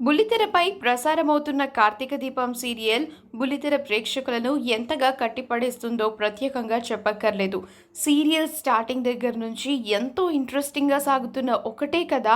బుల్లితెరపై ప్రసారమవుతున్న కార్తీక దీపం సీరియల్ బుల్లితెర ప్రేక్షకులను ఎంతగా కట్టిపడేస్తుందో ప్రత్యేకంగా చెప్పక్కర్లేదు. సీరియల్ స్టార్టింగ్ దగ్గర నుంచి ఎంతో ఇంట్రెస్టింగ్గా సాగుతున్న ఒకటే కథ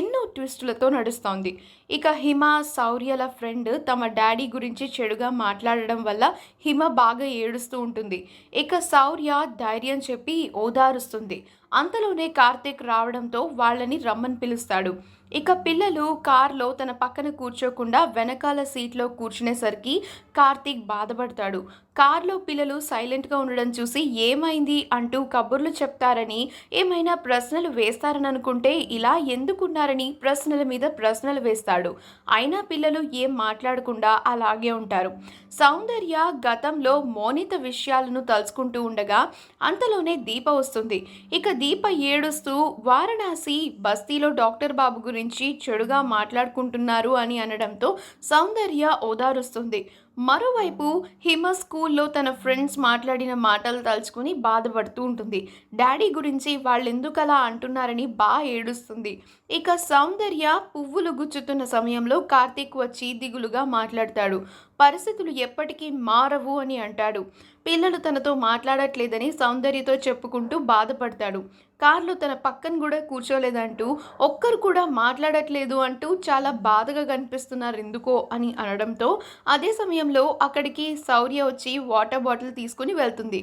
ఎన్నో ట్విస్టులతో నడుస్తోంది. ఇక హిమ శౌర్యల ఫ్రెండ్ తమ డాడీ గురించి చెడుగా మాట్లాడడం వల్ల హిమ బాగా ఏడుస్తూ ఉంటుంది. ఇక శౌర్య ధైర్యం చెప్పి ఓదారుస్తుంది. అంతలోనే కార్తీక్ రావడంతో వాళ్ళని రమ్మని పిలుస్తాడు. ఇక పిల్లలు కార్లో తన పక్కన కూర్చోకుండా వెనకాల సీట్లో కూర్చునేసరికి కార్తీక్ బాధపడతాడు. కార్లో పిల్లలు సైలెంట్గా ఉండడం చూసి ఏమైంది అంటూ కబుర్లు చెప్తారని ఏమైనా ప్రశ్నలు వేస్తారని అనుకుంటే ఇలా ఎందుకున్నారని ప్రశ్నల మీద ప్రశ్నలు వేస్తాడు. అయినా పిల్లలు ఏం మాట్లాడకుండా అలాగే ఉంటారు. సౌందర్య గతంలో మోనిత విషయాలను తలుచుకుంటూ ఉండగా అంతలోనే దీప వస్తుంది. ఇక దీప ఏడుస్తూ వారణాసి బస్తీలో డాక్టర్ బాబు గురించి చెడుగా మాట్లాడుకుంటున్నారు అని అనడంతో సౌందర్య ఓదారుస్తుంది. మరోవైపు హిమ స్కూల్లో తన ఫ్రెండ్స్ మాట్లాడిన మాటలు తలుచుకుని బాధపడుతూ ఉంటుంది. డాడీ గురించి వాళ్ళు ఎందుకు అలా అంటున్నారని బాగా ఏడుస్తుంది. ఇక సౌందర్య పువ్వులు గుచ్చుతున్న సమయంలో కార్తీక్ వచ్చి దిగులుగా మాట్లాడతాడు. పరిస్థితులు ఎప్పటికీ మారవు అని అంటాడు. పిల్లలు తనతో మాట్లాడట్లేదని సౌందర్యతో చెప్పుకుంటూ బాధపడతాడు. కార్లో తన పక్కన కూడా కూర్చోలేదంటూ ఒక్కరు కూడా మాట్లాడట్లేదు అంటూ చాలా బాధగా కనిపిస్తున్నారు ఎందుకో అని అనడంతో అదే సమయం సమయంలో అక్కడికి శౌర్య వచ్చి వాటర్ బాటిల్ తీసుకుని వెళ్తుంది.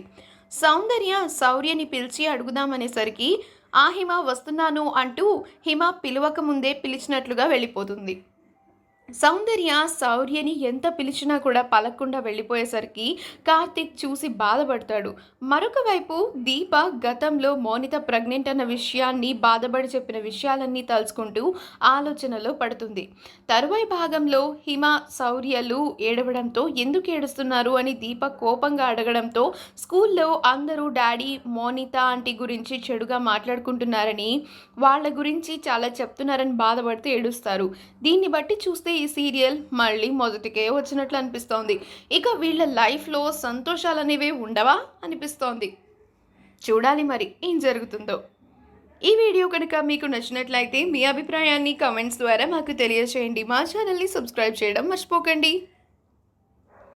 సౌందర్య శౌర్యని పిలిచి అడుగుదామనేసరికి ఆ హిమ వస్తున్నాను అంటూ హిమ పిలవక ముందే పిలిచినట్లుగా వెళ్ళిపోతుంది. సౌందర్య శౌర్యని ఎంత పిలిచినా కూడా పలకుండా వెళ్ళిపోయేసరికి కార్తిక్ చూసి బాధపడతాడు. మరొక వైపు దీప గతంలో మోనిత ప్రెగ్నెంట్ అన్న విషయాన్ని బాధపడి చెప్పిన విషయాలన్నీ తలుచుకుంటూ ఆలోచనలో పడుతుంది. తరువాయి భాగంలో హిమ శౌర్యలు ఏడవడంతో ఎందుకు ఏడుస్తున్నారు అని దీప కోపంగా అడగడంతో స్కూల్లో అందరూ డాడీ మోనిత ఆంటీ గురించి చెడుగా మాట్లాడుకుంటున్నారని వాళ్ళ గురించి చాలా చెప్తున్నారని బాధపడుతూ ఏడుస్తారు. దీన్ని బట్టి చూస్తే ఈ సీరియల్ మళ్ళీ మొదటికే వచ్చినట్లు అనిపిస్తోంది. ఇక వీళ్ళ లైఫ్లో సంతోషాలు అనేవి ఉండవా అనిపిస్తోంది. చూడాలి మరి ఏం జరుగుతుందో. ఈ వీడియో కనుక మీకు నచ్చినట్లయితే మీ అభిప్రాయాన్ని కామెంట్స్ ద్వారా మాకు తెలియజేయండి మా ఛానల్ని సబ్స్క్రైబ్ చేయడం మర్చిపోకండి.